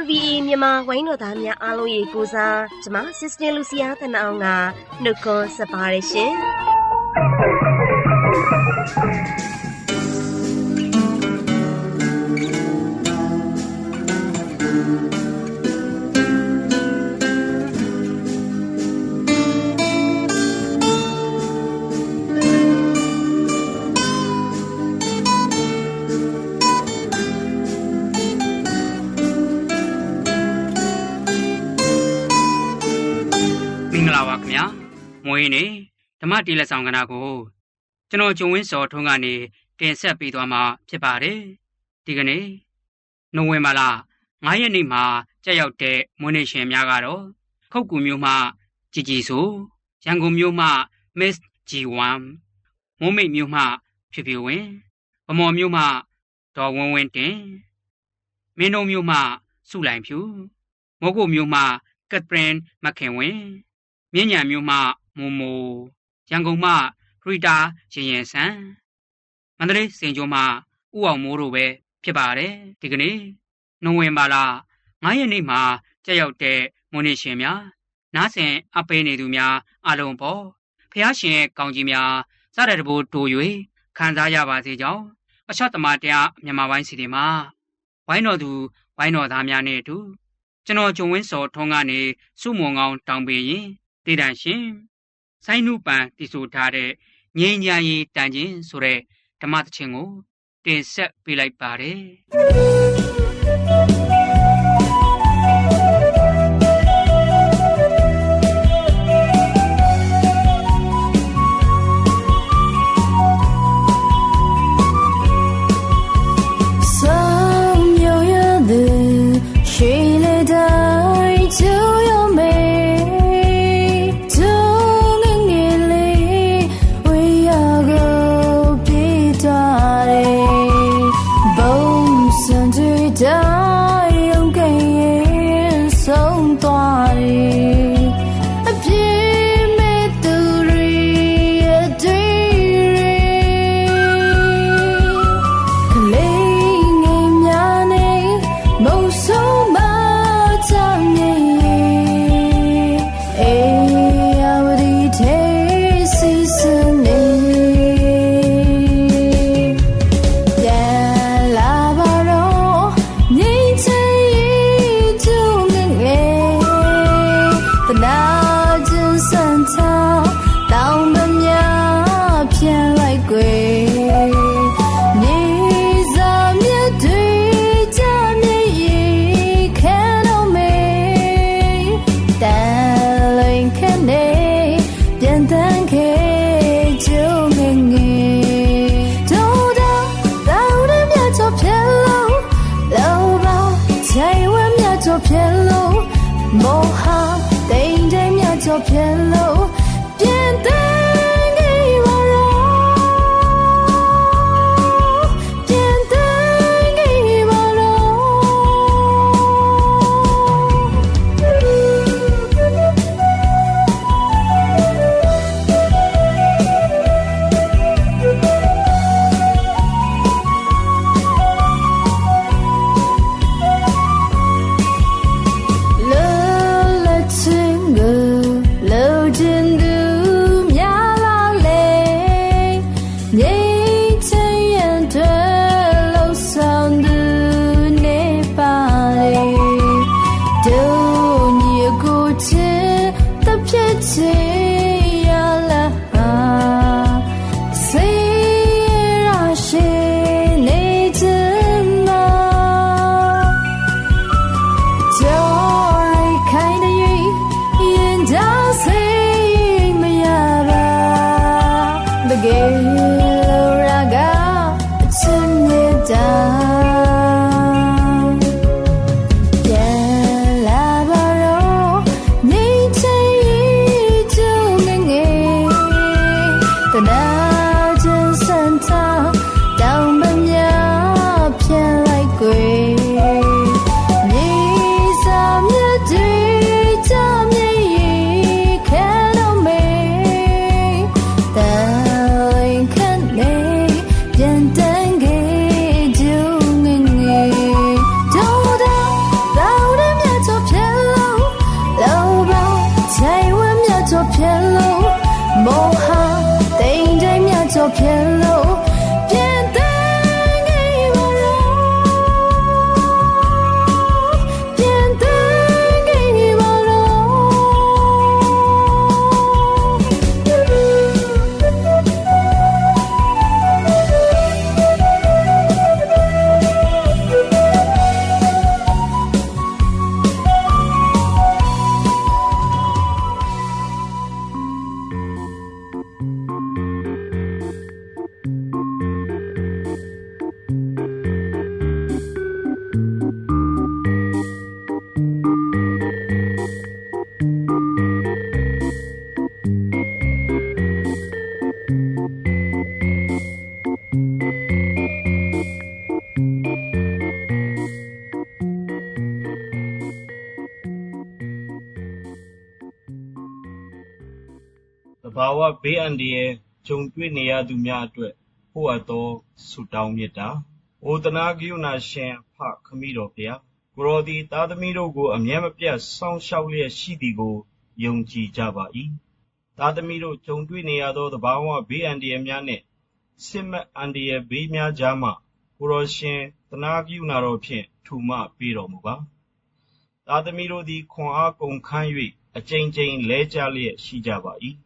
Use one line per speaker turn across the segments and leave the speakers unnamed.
RVA မြန်မာဝိုင်းတော်သားများအားလုံးရေကိုစားကျမ Sister Lucia တနအောင်ကနှုတ်ခွန်းဆက်ပါရရှင်
မွေးနေ့ဓမ္မတီလက်ဆောင်ကဏ္ဍကိုကျွန်တော်ကျုံဝင်းစော်ထွန်းကနေတင်ဆက်ပေးသွားမှာဖြစ်ပါတယ်ဒီကနေ့နိုဝင်ဘာလ9ရက်နေ့မှာကြက်ရောက်တဲ့မွေးနေ့ရှင်များကတော့ခုတ်ကူမျိုးမှကြည်ကြည်ဆိုရန်ကုန်မျိုးမှ Miss G1 မိုးမိတ်မျိုးမှဖြူဖြူဝင်းဗမော်မျိုးမှဒေါ်ဝင်းဝင်းတင်မင်းတို့မျိုးမှစုလိုက်ဖြူမိုးကုတ်မျိုးမှကတ်ပရင်မခင်ဝင်းမြင့်ညာမျိုးမှ မိုမိုရန်ကုန်မှခရီတာရင်ရင်ဆန်မန္တလေးစင်ကျော်မှဥအောင်မိုးတို့ပဲဖြစ်ပါတယ်ဒီကနေ့နိုဝင်ဘာလ9ရက်နေ့မှာကြက်ရောက်တဲ့မွန်နေရှင်များနားဆင်အပေးနေသူများအလုံးပေါ်ဖះရှင်ရဲ့ကောင်းကြီးများစတဲ့တဘိုးတူ၍ခံစားရပါစေကြောင်းအချတ်သမားတရားမြန်မာပိုင်းစီဒီမှာဝိုင်းတော်သူဝိုင်းတော်သားများနဲ့အတူကျွန်တော်ဂျုံဝင်းစော်ထုံးကနေစုမုံကောင်းတောင်းပေးရင်တည်တံရှင် ဆိုင်းနုပန်တည်ဆိုထားတဲ့ငြိမ်းချမ်းရေးတန်ခြင်းဆိုတဲ့ဓမ္မသချင်းကိုတင်ဆက်ပေးလိုက်ပါတယ်
ဝဘေးအန္တရာယ်ကြုံတွေ့နေရသူများအတွက်ပို့အပ်သောဆုတောင်းမေတ္တာ။အိုသနားကရုဏာရှင်ဖခမည်းတော်ဘုရားကိုယ်တော်သည်သားသမီးတို့ကိုအမြဲမပြတ်စောင့်ရှောက်လျက်ရှိသည်ကိုယုံကြည်ကြပါ၏။သားသမီးတို့ကြုံတွေ့နေရသောသဘာဝဘေးအန္တရာယ်များနှင့်စစ်မက်အန္တရာယ်ဘေးများကြားမှကိုယ်တော်ရှင်သနားကရုဏာတော်ဖြင့်ထူမပေးတော်မူပါ။သားသမီးတို့သည်ခွန်အားကုန်ခန်း၍အကြိမ်ကြိမ်လဲကျလျက်ရှိကြပါ၏။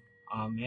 အာမ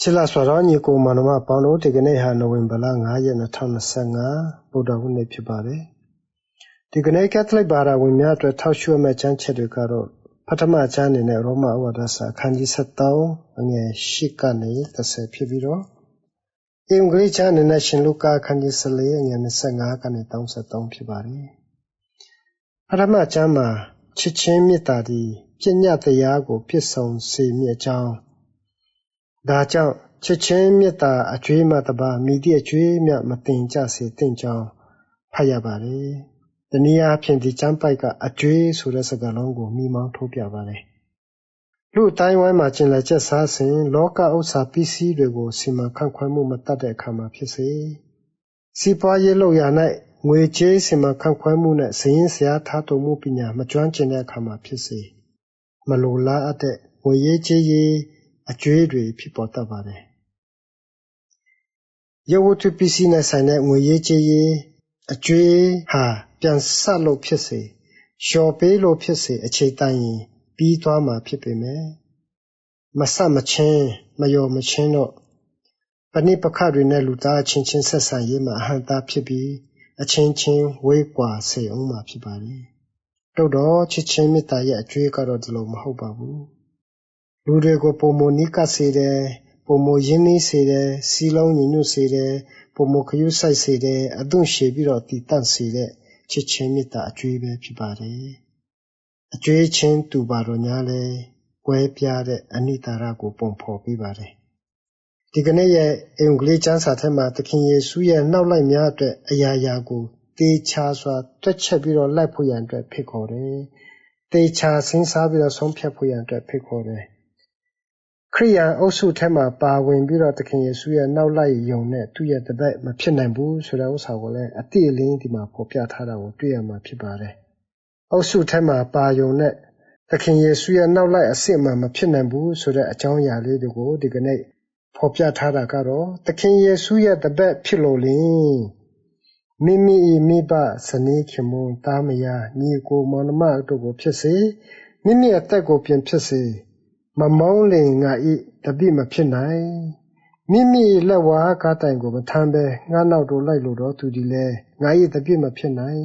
ချစ်လစွာသောညီကိုမောင်နှမပေါင်းတို့ဒီကနေ့ဟာနိုဝင်ဘာလ9ရက်2025ဗုဒ္ဓဟူးနေ့ဖြစ်ပါတယ်။ဒီကနေ့ကက်သလစ်ဘာသာဝင်များအတွက်ထောက်ရွှဲမဲ့ကျမ်းချက်တွေကတော့ပထမကျမ်းအနေနဲ့ရောမဩဝါဒစာအခန်းကြီး73အငယ်8ကနေ30ဖြစ်ပြီးတော့အင်္ဂလိပ်ကျမ်းအနေနဲ့ရှင်လုကာအခန်းကြီး14အငယ်25ကနေ33ဖြစ်ပါတယ်။ပထမကျမ်းမှာချစ်ချင်းမေတ္တာသည်ပြည့်ညတ်တရားကိုပြည့်စုံစေမည်အကြောင်း ဒါကြောင့်ချစ်ချင်းမေတ္တာအကျွေးမှတပါမိသည့်အကျွေးမြမတင်ကြစေတင့်ကြောင်းဖတ်ရပါတယ်။တနည်းအားဖြင့်ဒီကျမ်းပိုက်ကအကျွေးဆိုတဲ့စကားလုံးကိုမိမောင်းထုတ်ပြပါတယ်။လူအတိုင်းဝိုင်းမှာကျင်လည်ချက်စားစဉ်လောကဥစ္စာပစ္စည်းတွေကိုစီမံခန့်ခွဲမှုမတတ်တဲ့အခါမှာဖြစ်စေစီးပွားရေးလုပ်ရာ၌ငွေကြေးစီမံခန့်ခွဲမှုနဲ့စည်ရင်းစရာထားတော်မှုပညာမကျွမ်းကျင်တဲ့အခါမှာဖြစ်စေမလိုလားအပ်တဲ့ငွေရေးကြေးရေး အကျွေးတွေဖြစ်ပေါ်တတ်ပါတယ်ရုပ်ဝတ္ထုပစ္စည်းနဲ့ဆိုင်တဲ့ငွေရေးကြေးရေးအကျွေးဟာပြန်ဆက်လို့ဖြစ်စေလျှော်ပေးလို့ဖြစ်စေအချိန်တန်ရင်ပြီးသွားမှာဖြစ်ပေမဲ့မဆက်မချင်းမယောမချင်းတော့ပဏိပခတွေနဲ့လူသားအချင်းချင်းဆက်ဆံရေးမှာအဟံတာဖြစ်ပြီးအချင်းချင်းဝေးကွာစေအောင်မှာဖြစ်ပါလေတို့တော့ချစ်ချင်းမေတ္တာရဲ့အကျွေးကတော့ဒီလိုမဟုတ်ပါဘူး လူတွေကိုပုံမနီးကပ်စေတယ်ပုံမရင်းနှီးစေတယ်စီလုံးညီညွတ်စေတယ်ပုံမခရုစိုက်စေတယ်အသွင်ရှည်ပြီးတော့တည်တံ့စေတဲ့ချစ်ချင်းမေတ္တာအကျွေးပဲဖြစ်ပါတယ်အကျွေးချင်းတူပါတော့ညာလဲကွဲပြားတဲ့အနိတ္တရကိုပုံဖော်ပေးပါတယ်ဒီကနေ့ရဲ့အင်္ဂလိပ်ကျမ်းစာထဲမှာသခင်ယေရှုရဲ့နောက်လိုက်များအတွက်အရာရာကိုတေချာစွာတွက်ချက်ပြီးတော့လိုက်ဖို့ရန်အတွက်ဖိတ်ခေါ်တယ်။တေချာစဉ်းစားပြီးတော့ဆုံးဖြတ်ဖို့ရန်အတွက်ဖိတ်ခေါ်တယ်။ ခရိယန်အုပ်စုထဲမှာပါဝင်ပြီးတော့သခင်ယေရှုရဲ့နောက်လိုက်ယုံနဲ့သူ့ရဲ့တပတ်မဖြစ်နိုင်ဘူးဆိုတဲ့ဥစ္စာကိုလည်းအတိအလင်းဒီမှာဖော်ပြထားတာကိုတွေ့ရမှာဖြစ်ပါတယ်။အုပ်စုထဲမှာပါယုံနဲ့သခင်ယေရှုရဲ့နောက်လိုက်အစစ်အမှန်မဖြစ်နိုင်ဘူးဆိုတဲ့အကြောင်းအရာလေးတွေကိုဒီကနေ့ဖော်ပြထားတာကတော့သခင်ယေရှုရဲ့တပည့်ဖြစ်လို့လင်မိမိ၏မိဘဇနီးခင်မွန်းသားမယားညီအကိုမောင်နှမတို့ကိုဖြစ်စေမိမိအသက်ကိုပြင်ဖြစ်စေ မမောင်းလင်ငါ၏တပိမဖြစ်နိုင်မိမိ၏လက်ဝါးကားတိုင်ကိုမထမ်းဘဲငါနောက်တို့လိုက်လို့တော့သူဒီလဲငါ၏တပိမဖြစ်နိုင်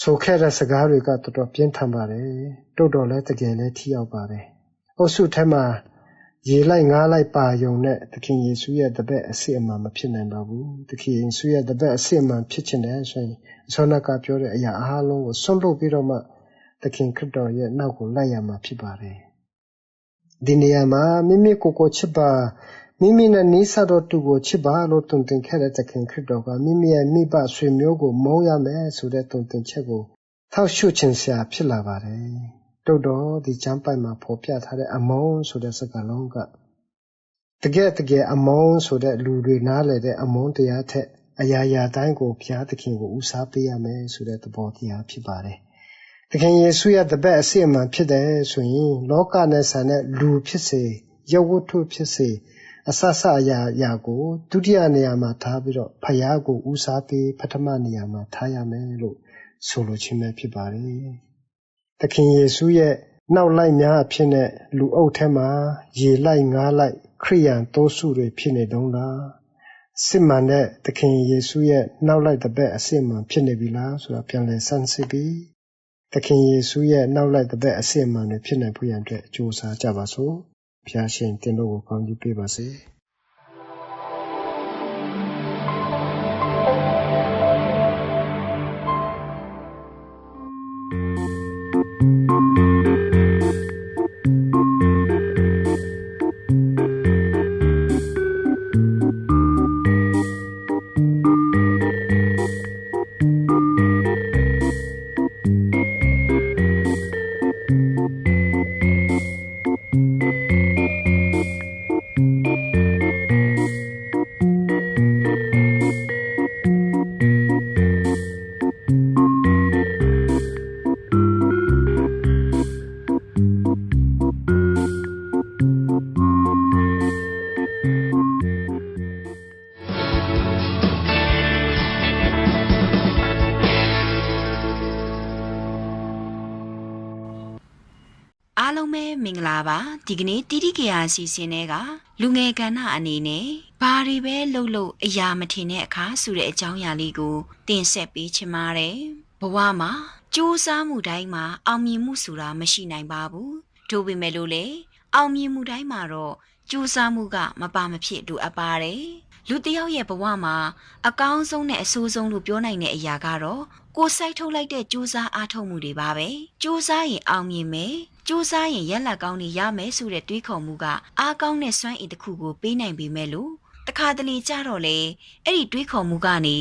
ဆိုခဲ့တဲ့စကားတွေကတော်တော်ပြင်းထန်ပါတယ်တို့တော်လည်းတကယ်လည်းထိရောက်ပါတယ်အုပ်စုထဲမှာရေလိုက်ငားလိုက်ပါယုံနဲ့သခင်ယေရှုရဲ့တပည့်အစစ်အမှန်မဖြစ်နိုင်ပါဘူးသခင်ယေရှုရဲ့တပည့်အစစ်အမှန်ဖြစ်ချင်တယ်ဆိုရင်အစောနကပြောတဲ့အရာအားလုံးကိုဆွန့်လွတ်ပြီးတော့မှသခင်ခရစ်တော်ရဲ့နောက်ကိုလိုက်ရမှာဖြစ်ပါတယ် ဒီနေရာမှာမိမိကိုယ်ကိုချစ်ပါမိမိနဲ့နီးစပ်သောသူကိုချစ်ပါလို့တုံတင်ခဲ့တဲ့သခင်ခရစ်တော်ကမိမိရဲ့မိဘဆွေမျိုးကိုမုန်းရမယ်ဆိုတဲ့တုံတင်ချက်ကိုထောက်ရှုခြင်းဆရာဖြစ်လာပါတယ်တို့တော့ဒီကျမ်းပိုက်မှာဖော်ပြထားတဲ့အမုန်းဆိုတဲ့စကားလုံးကတကယ်တကယ်အမုန်းဆိုတဲ့လူတွေနားလည်တဲ့အမုန်းတရားထက်အရာရာတိုင်းကိုဘုရားသခင်ကိုဦးစားပေးရမယ်ဆိုတဲ့သဘောတရားဖြစ်ပါတယ်။ သခင်ယေရှုရဲ့တပည့်အစစ်အမှန်ဖြစ်တယ်ဆိုရင်လောကနဲ့ဆန်တဲ့လူဖြစ်စေရုပ်ဝတ္ထုဖြစ်စေအဆဆအရာရာကိုဒုတိယနေရာမှာထားပြီးတော့ဖယားကိုဦးစားပေးပထမနေရာမှာထားရမယ်လို့ဆိုလိုခြင်းပဲဖြစ်ပါတယ်။သခင်ယေရှုရဲ့နောက်လိုက်များအဖြစ်နဲ့လူအုပ်ထဲမှာရေလိုက်ငားလိုက်ခရိယန်တိုးစုတွေဖြစ်နေတုံးလားစစ်မှန်တဲ့သခင်ယေရှုရဲ့နောက်လိုက်တဲ့ဘက်အစစ်မှန်ဖြစ်နေပြီလားဆိုတာပြန်လည်ဆန်းစစ်ပြီး သခင်ယေရှုရဲ့နောက်လိုက်တဲ့ဘက်အစစ်မှန်တွေဖြစ်နေဖို့ရန်အတွက်ကြိုးစားကြပါစို့ဘုရားရှင်တင်တို့ကိုကောင်းကြီးပေးပါစေ။
ဒီကနေ့တီတီကေယာစီစဉ်တဲ့ကလူငယ်ကဏ္ဍအနေနဲ့ဘာတွေပဲလှုပ်လို့အရာမထင်တဲ့အခါဆိုတဲ့အကြောင်းအရာလေးကိုတင်ဆက်ပေးချင်ပါတယ်ဘဝမှာစူးစမ်းမှုတိုင်းမှာအောင်မြင်မှုဆိုတာမရှိနိုင်ပါဘူးထို့ပေမဲ့လို့လေအောင်မြင်မှုတိုင်းမှာတော့စူးစမ်းမှုကမပါမဖြစ်လိုအပ်ပါတယ်လူတစ်ယောက်ရဲ့ဘဝမှာအကောင်းဆုံးနဲ့အဆိုးဆုံးလို့ပြောနိုင်တဲ့အရာကတော့ ကိုယ်စိုက်ထုတ်လိုက်တဲ့စူးစမ်းအားထုတ်မှုတွေပါပဲစူးစမ်းရင်အောင်မြင်မယ်စူးစမ်းရင်ရက်လက်ကောင်းတွေရမယ်ဆိုတဲ့တွေးခေါ်မှုကအားကောင်းတဲ့စွမ်းအင်တစ်ခုကိုပေးနိုင်ပေမဲ့လို့တခါတလေကြတော့လေအဲ့ဒီတွေးခေါ်မှုကနေ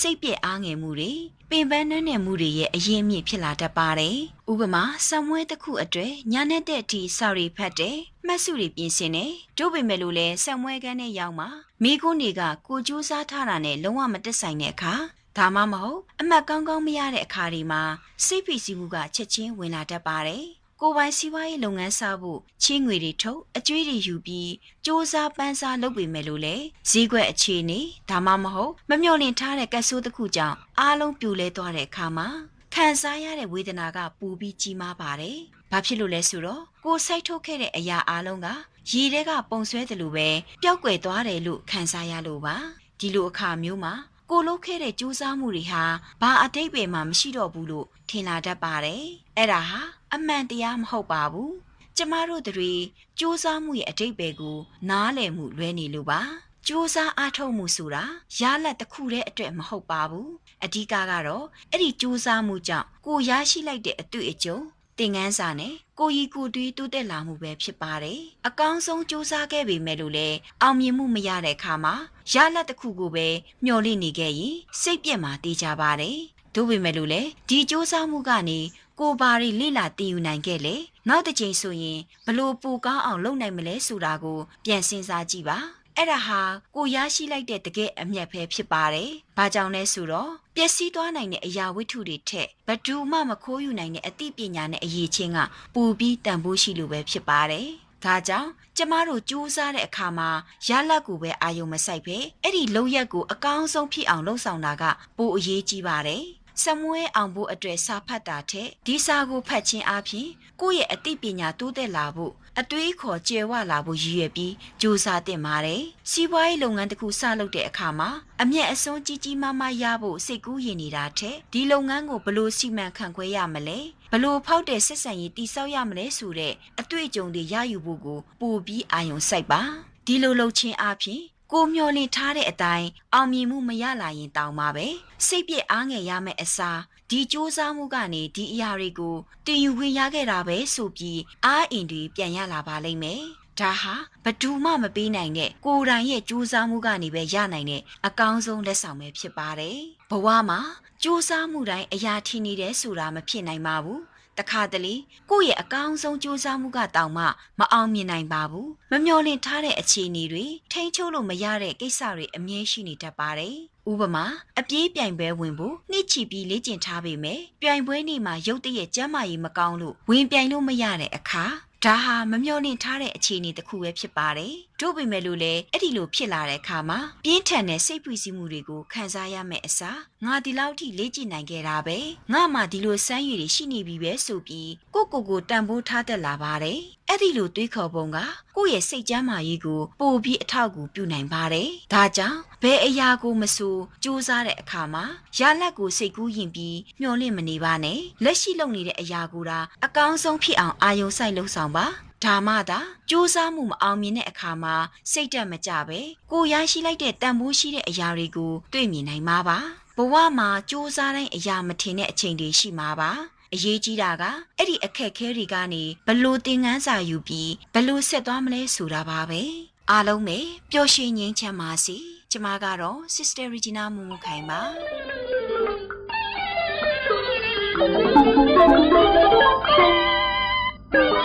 စိတ်ပြက်အားငယ်မှုတွေပင်ပန်းနှဲ့နယ်မှုတွေရဲ့အရင်အမြစ်ဖြစ်လာတတ်ပါတယ်။ဥပမာဆံမွဲတစ်ခုအတွက်ညာနဲ့တဲ့အထိဆော်ရီဖတ်တယ်။မှတ်စုတွေပြင်ဆင်တယ်။တို့ပေမဲ့လို့လဲဆံမွဲကန်းနဲ့ရောက်မှာမိကုန်းတွေကကိုကြိုးစားထားတာနဲ့လုံးဝမတက်ဆိုင်တဲ့အခါ ဒါမှမဟုတ်အမှတ်ကောင်းကောင်းမရတဲ့အခါဒီမှာစိတ်ဖိစီးမှုကချက်ချင်းဝင်လာတတ်ပါတယ်။ကိုယ်ပိုင်စီးပွားရေးလုပ်ငန်းစဖို့ချင်းငွေတွေထုတ်အကျွေးတွေယူပြီးစ조사ပန်းစားလုပ်ပေမဲ့လို့လေဈေးကွက်အခြေအနေဒါမှမဟုတ်မမျှော်လင့်ထားတဲ့ကက်ဆိုးတစ်ခုကြောင့်အားလုံးပြိုလဲသွားတဲ့အခါမှာခံစားရတဲ့ဝေဒနာကပူပြီးကြီးမားပါတယ်။ဘာဖြစ်လို့လဲဆိုတော့ကိုယ်စိုက်ထုတ်ခဲ့တဲ့အရာအားလုံးကရေထဲကပုံဆွဲတယ်လို့ပဲပျောက်ကွယ်သွားတယ်လို့ခံစားရလို့ပါ။ဒီလိုအခါမျိုးမှာ ကိုလုပ်ခဲ့တဲ့ကြိုးစားမှုတွေဟာဘာအတိတ်ပဲမှမရှိတော့ဘူးလို့ထင်လာတတ်ပါတယ်။အဲ့ဒါဟာအမှန်တရားမဟုတ်ပါဘူး။ကျမတို့တွေစူးစမ်းမှုရဲ့အတိတ်ပဲကို နားလည်မှုလွဲနေလို့ပါ။စူးစမ်းအားထုတ်မှုဆိုတာရလက်တစ်ခုတည်းအတွက်မဟုတ်ပါဘူး။အဓိကကတော့အဲ့ဒီစူးစမ်းမှုကြောင့်ကိုရရှိလိုက်တဲ့အတွေ့အကြုံသင်ငန်းစာနဲ့ ကိုရီကိုတွေးတိုးတက်လာမှုပဲဖြစ်ပါတယ်။အကောင်းဆုံးစူးစမ်းခဲ့ပေမဲ့လို့လည်းအောင်မြင်မှုမရတဲ့အခါမှာရလက်တစ်ခုကိုပဲမျှော်လင့်နေခဲ့ရင်စိတ်ပြက်မှာတေးကြပါတယ်။တို့ပေမဲ့လို့လည်းဒီစူးစမ်းမှုကနေကိုဘာတွေလိလာတည်ယူနိုင်ခဲ့လေနောက်တစ်ချိန်ဆိုရင်ဘလို့ပူကောင်းအောင်လုပ်နိုင်မလဲဆိုတာကို ပြန်စဉ်းစားကြည့်ပါ အဲ့ဒါဟာကိုရရှိလိုက်တဲ့တကယ်အမျက်ပဲဖြစ်ပါတယ်။ဘာကြောင့်လဲဆိုတော့ပျက်စီးသွားနိုင်တဲ့အရာဝတ္ထုတွေထက်ဘဒူမှမခိုးယူနိုင်တဲ့အသိပညာနဲ့အရေးချင်းကပူပြီးတန်ဖိုးရှိလို့ပဲဖြစ်ပါတယ်။ဒါကြောင့်ကျမတို့စူးစမ်းတဲ့အခါမှာရလက်ကိုပဲအာယုံမဆိုင်ပဲအဲ့ဒီလုံရက်ကိုအကောင်းဆုံးဖြစ်အောင်လှုပ်ဆောင်တာကပိုအရေးကြီးပါတယ်။ စမွဲအောင်ဖို့အတွက်စာဖတ်တာထက်ဒီစာကိုဖတ်ခြင်းအပြင်ကိုယ့်ရဲ့အသိပညာတိုးတက်လာဖို့အတွေးခေါ်ကျယ်ဝလာဖို့ရည်ရွယ်ပြီးကြိုးစားတင်ပါတယ်။စီးပွားရေးလုပ်ငန်းတစ်ခုစလုပ်တဲ့အခါမှာအမျက်အစွန်းကြီးကြီးမားမားရဖို့စိတ်ကူးရင်နေတာထက်ဒီလုပ်ငန်းကိုဘယ်လိုစီမံခန့်ခွဲရမလဲဘလို့ဖောက်တဲ့ဆက်ဆံရေးတိစောက်ရမလဲဆိုတဲ့အတွေ့အကြုံတွေရယူဖို့ကိုပို့ပြီးအာရုံစိုက်ပါဒီလိုလုပ်ခြင်းအပြင် ကိုမျောလင့်ထားတဲ့အတိုင်းအောင်မြင်မှုမရလာရင်တောင်းပါပဲစိတ်ပြည့်အားငယ်ရမယ့်အစားဒီစ조사မှုကနေဒီအရာတွေကိုတင်ယူခွင့်ရခဲ့တာပဲဆိုပြီးအားအင်တွေပြန်ရလာပါလိမ့်မယ်ဒါဟာဘသူမှမပေးနိုင်တဲ့ကိုယ်တိုင်ရဲ့စူးစမ်းမှုကနေပဲရနိုင်တဲ့အကောင်းဆုံးလက်ဆောင်ပဲဖြစ်ပါတယ်။ဘဝမှာစူးစမ်းမှုတိုင်းအရာထင်နေတယ်ဆိုတာမဖြစ်နိုင်ပါဘူး။ တခါတလေကိုယ့်ရဲ့အကောင်းဆုံးစူးစမ်းမှုကတောင်မှမအောင်မြင်နိုင်ပါဘူးမမျော်လင့်ထားတဲ့အခြေအနေတွေထိန်းချုပ်လို့မရတဲ့ကိစ္စတွေအမြဲရှိနေတတ်ပါတယ်ဥပမာအပြေးပြိုင်ပွဲဝင်ဖို့နှိချီပြီးလေ့ကျင့်ထားပေမဲ့ပြိုင်ပွဲနေ့မှာရုတ်တရက်ကျမ်းမာရေးမကောင်းလို့ဝင်ပြိုင်လို့မရတဲ့အခါဒါဟာမမျှော်လင့်ထားတဲ့အခြေအနေတစ်ခုပဲဖြစ်ပါတယ်။ တို့ပေမဲ့လို့လည်းအဲ့ဒီလိုဖြစ်လာတဲ့အခါမှာပြင်းထန်တဲ့စိတ်ဖိစီးမှုတွေကိုခံစားရမယ့်အစားငါဒီလောက်ထိလေ့ကျင့်နိုင်ခဲ့တာပဲ။ငါမှဒီလိုစမ်းရည်တွေရှိနေပြီပဲဆိုပြီးကိုကိုကိုတန်ဖိုးထားတတ်လာပါတယ်။အဲ့ဒီလိုတွေးခေါ်ပုံကကိုယ့်ရဲ့စိတ်ကြမ်းမာရေးကိုပိုပြီးအထောက်အကူပြုနိုင်ပါတယ်။ဒါကြောင့်ဘယ်အရာကိုမဆိုစူးစမ်းတဲ့အခါမှာရလက်ကိုစိတ်ကူးရင်ပြီးမျှော်လင့်မနေပါနဲ့။လက်ရှိလုပ်နေတဲ့အရာကိုဒါအကောင်းဆုံးဖြစ်အောင်အာယုံစိုက်လှုပ်ဆောင်ပါ ဒါမှသာစူးစမ်းမှုမအောင်မြင်တဲ့အခါမှာစိတ်တက်မကြပဲကိုရရှိလိုက်တဲ့တန်ဖိုးရှိတဲ့အရာတွေကိုတွေ့မြင်နိုင်မှာပါဘဝမှာစူးစမ်းတိုင်းအရာမထင်တဲ့အချိန်တွေရှိမှာပါအရေးကြီးတာကအဲ့ဒီအခက်ခဲတွေကနေဘလို့သင်ခန်းစာယူပြီးဘလို့ဆက်သွားမလဲဆိုတာပါပဲအားလုံးပဲပျော်ရွှင်ငြိမ်းချမ်းပါစေကျမကတော့ Sister Regina မူမူခိုင်ပါ